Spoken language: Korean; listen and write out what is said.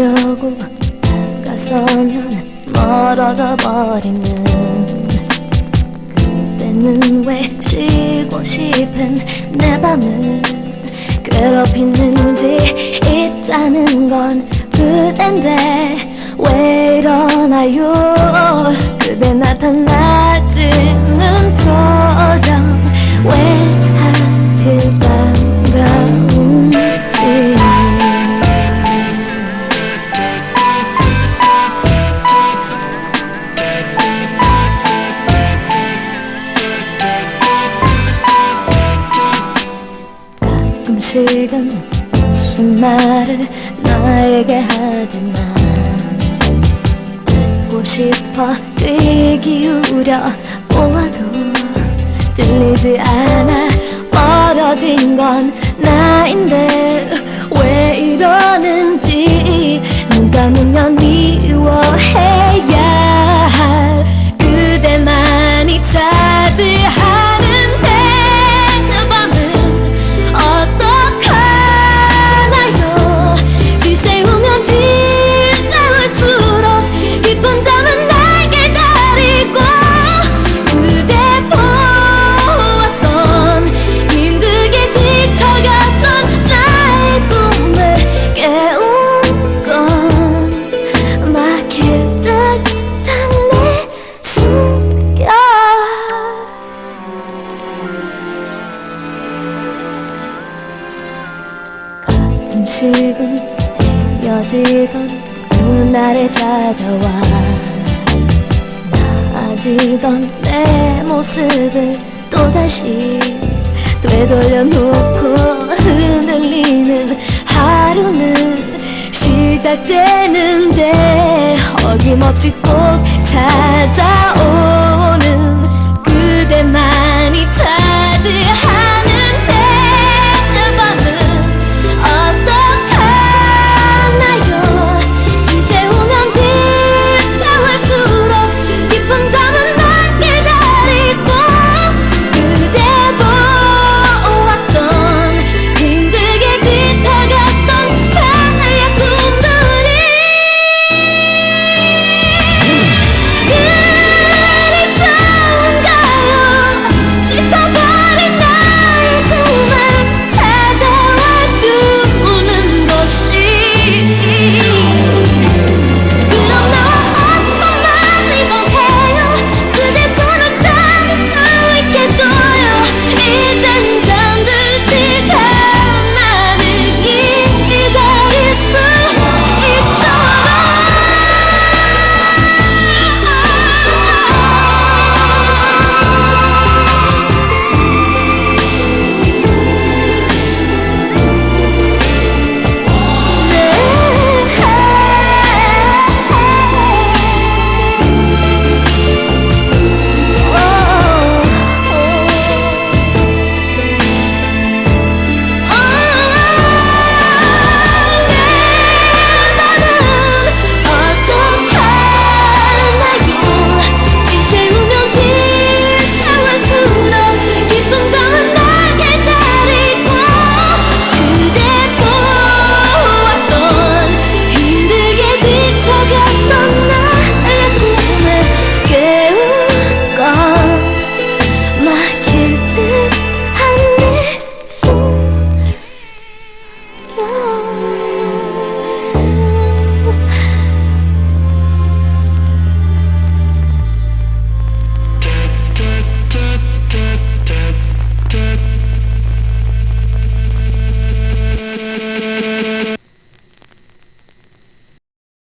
잡으려고 다가서면 멀어져 버리는 그때는 왜 쉬고 싶은 내 밤을 괴롭히는지 있다는 건 그댄데 왜 이러나요? 그대 나타나지는 표정 가끔씩은 무슨 말을 나에게 하지만 듣고 싶어 귀 기울여 보아도 들리지 않아 멀어진 건 나인데 헤어지던 그날에 찾아와 나아지던 내 모습을 또다시 되돌려 놓고 흔들리는 하루는 시작되는데 어김없이 꼭 찾아